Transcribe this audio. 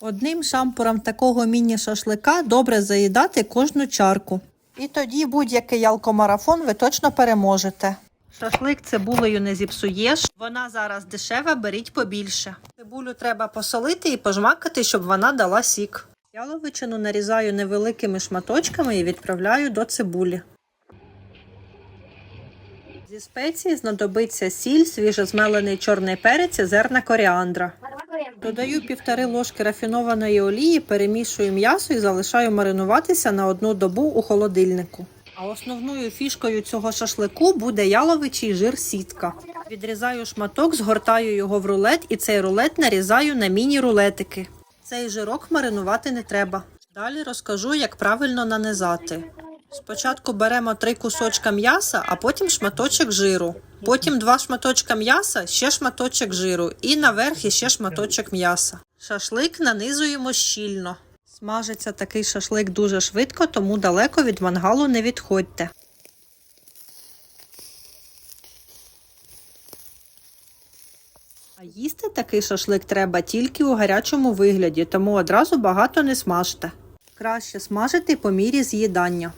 Одним шампуром такого міні-шашлика добре заїдати кожну чарку. І тоді будь-який ялкомарафон ви точно переможете. Шашлик цибулею не зіпсуєш. Вона зараз дешева, беріть побільше. Цибулю треба посолити і пожмакати, щоб вона дала сік. Яловичину нарізаю невеликими шматочками і відправляю до цибулі. Зі спеції знадобиться сіль, свіжозмелений чорний перець і зерна коріандра. Додаю півтори ложки рафінованої олії, перемішую м'ясо і залишаю маринуватися на одну добу у холодильнику. А основною фішкою цього шашлику буде яловичий жир сітка. Відрізаю шматок, згортаю його в рулет і цей рулет нарізаю на міні-рулетики. Цей жирок маринувати не треба. Далі розкажу, як правильно нанизати. Спочатку беремо три кусочка м'яса, а потім шматочок жиру. Потім два шматочка м'яса, ще шматочок жиру і наверх іще шматочок м'яса. Шашлик нанизуємо щільно. Смажиться такий шашлик дуже швидко, тому далеко від мангалу не відходьте. А їсти такий шашлик треба тільки у гарячому вигляді, тому одразу багато не смажте. Краще смажити по мірі з'їдання.